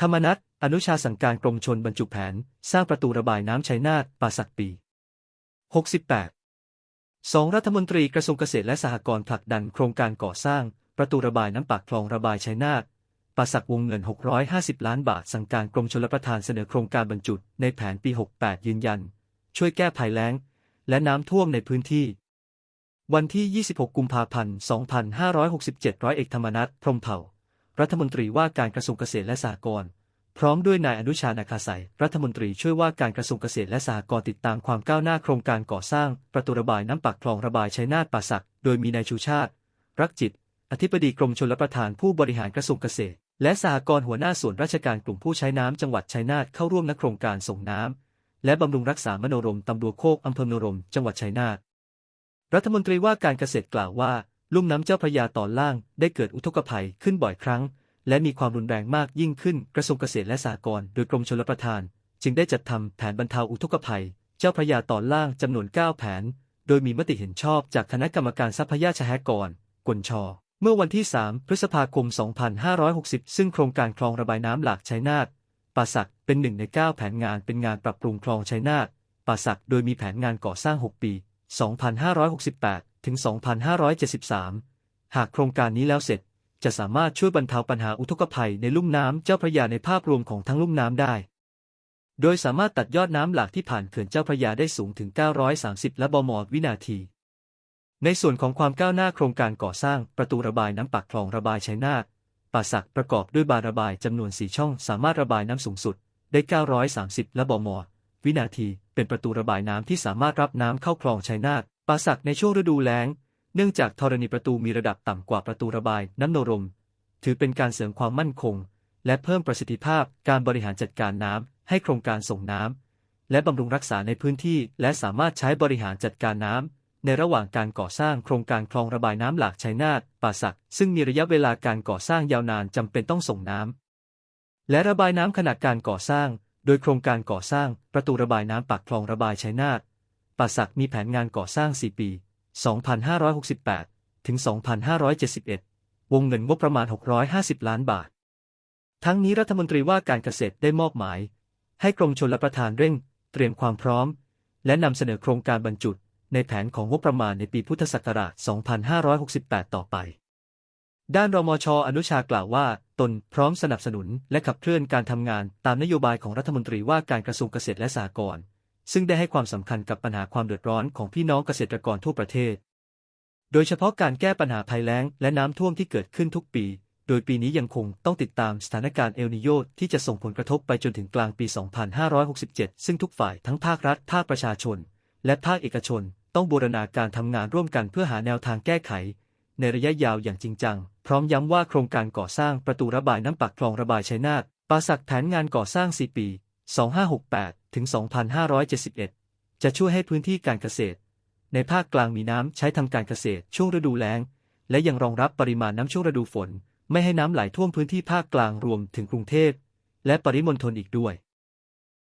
ธรรมนัตอนุชาสั่งการกรมชนบรรจุแผน สร้างประตูระบายน้ำชัยนาทป่าสักปี 68สองรัฐมนตรีกระทรวงเกษตรและสหกรณ์ผลักดันโครงการก่อสร้าง ประตูระบายน้ำปากคลองระบายชัยนาทป่าสักวงเงิน 650 ล้านบาท สั่งการกรมชลประทานเสนอโครงการบรรจุในแผนปี 68 ยืนยัน ช่วยแก้ภัยแล้ง และน้ำท่วมในพื้นที่ วันที่ 26 กุมภาพันธ์ 2567 ร้อยเอกธรรมนัฐพรหมเผ่า รัฐมนตรีว่าการกระทรวงเกษตรและสหกรณ์พร้อมด้วยนายอนุชานาคาใสยรัฐมนตรีช่วยว่าการกระทรวงเกษตรและสหกรณ์ติดตามความก้าวหน้าโครงการก่อสร้าง ประตูระบายน้ำปากคลองระบายชัยนาทป่าสัก โดยมีนายชูชาติ รักจิต อธิบดีกรมชลประทานผู้บริหารกระทรวงเกษตร และสหกรณ์หัวหน้าส่วนราชการกลุ่มผู้ใช้น้ำจังหวัดชัยนาทเข้าร่วมนโครงการส่งน้ำและบำรุงรักษามโนรมตำบลโคกอำเภอมโนรม จังหวัดชัยนาทรัฐมนตรีว่าการเกษตรกล่าวว่า ลุ่มน้ำเจ้าพระยาตอนล่างได้เกิดอุทกภัยขึ้นบ่อยครั้ง และมีความรุนแรงมากยิ่งขึ้นกระทรวงเกษตรและสหกรณ์โดยกรมชลประทาน จึงได้จัดทำแผนบรรเทาอุทกภัย เจ้าพระยาตอนล่างจำนวน 9 แผน โดยมีมติเห็นชอบจากคณะกรรมการทรัพยาชหกรณ์กลชเมื่อวันที่ 3 พฤษภาคม 2560 ซึ่งโครงการคลองระบายน้ำหลากชัยนาทป่าสักเป็นหนึ่งใน 9 แผนงานเป็นงานปรับปรุงคลองชัยนาทป่าสักโดยมีแผนงานก่อสร้าง 6 ปี 2568 ถึง 2573 หากโครงการนี้แล้วเสร็จ จะสามารถช่วยบรรเทาปัญหาอุทกภัยในลุ่มน้ำเจ้าพระยาในภาพรวมของทั้งลุ่มน้ำได้ โดยสามารถตัดยอดน้ำหลากที่ผ่านเขื่อนเจ้าพระยาได้สูงถึง 930และบมวินาทีในส่วนของความก้าวหน้าโครงการก่อสร้างประตูระบายน้ำปากคลองระบายชัยนาทป่าสักประกอบด้วยบานระบายจำนวน 4 ช่องสามารถระบายน้ำสูงสุด ได้ 930 และบมวินาที เป็นประตูระบายน้ำที่สามารถรับน้ำเข้าคลองชัยนาท ป่าสักในช่วงฤดูแล้ง เนื่องจากธรณีประตูมีระดับต่ำกว่าประตูระบายน้ำโนรม ถือเป็นการเสริมความมั่นคง และเพิ่มประสิทธิภาพการบริหารจัดการน้ำให้โครงการส่งน้ำและบำรุงรักษาในพื้นที่ และสามารถใช้บริหารจัดการน้ำในระหว่างการก่อสร้างโครงการคลองระบายน้ำหลากชัยนาทป่าสัก ซึ่งมีระยะเวลาการก่อสร้างยาวนานจำเป็นต้องส่งน้ำและระบายน้ำขณะการก่อสร้าง โดยโครงการก่อสร้างประตูระบายน้ำปากคลองระบายชัยนาท ป่าสักมีแผนงานก่อสร้าง 4 ปี 2568 ถึง 2571 วงเงินงบประมาณ 650 ล้านบาท ทั้งนี้รัฐมนตรีว่าการเกษตรได้มอบหมาย ให้กรมชลประทานเร่ง เตรียมความพร้อม และนำเสนอโครงการบรรจุในแผนของงบประมาณในปีพุทธศักราช 2568 ต่อไป ด้านรมชอนุชากล่าวว่า ตนพร้อมสนับสนุนและขับเคลื่อนการทำงานตามนโยบายของรัฐมนตรีว่าการกระทรวงเกษตรและสหกรณ์ ซึ่งได้ให้ความสำคัญกับปัญหาความเดือดร้อนของพี่น้องเกษตรกรทั่วประเทศ โดยเฉพาะการแก้ปัญหาภัยแล้งและน้ำท่วมที่เกิดขึ้นทุกปี โดยปีนี้ยังคงต้องติดตามสถานการณ์เอลนิโยที่จะส่งผลกระทบไปจนถึงกลางปี 2567 ซึ่งทุกฝ่ายทั้งภาครัฐ ภาคประชาชน และภาคเอกชน ต้องบูรณาการทำงานร่วมกันเพื่อหาแนวทางแก้ไข ในระยะยาวอย่างจริงจัง พร้อมย้ำว่าโครงการก่อสร้างประตูระบายน้ำปากคลองระบายชัยนาทปาสักแผนงานก่อสร้าง 4 ปี 2568 ถึง 2571 จะช่วยให้พื้นที่การเกษตร ในภาคกลางมีน้ำใช้ทำการเกษตรช่วงฤดูแล้ง และยังรองรับปริมาณน้ำช่วงฤดูฝน ไม่ให้น้ำไหลท่วมพื้นที่ภาคกลางรวมถึงกรุงเทพและปริมณฑลอีกด้วย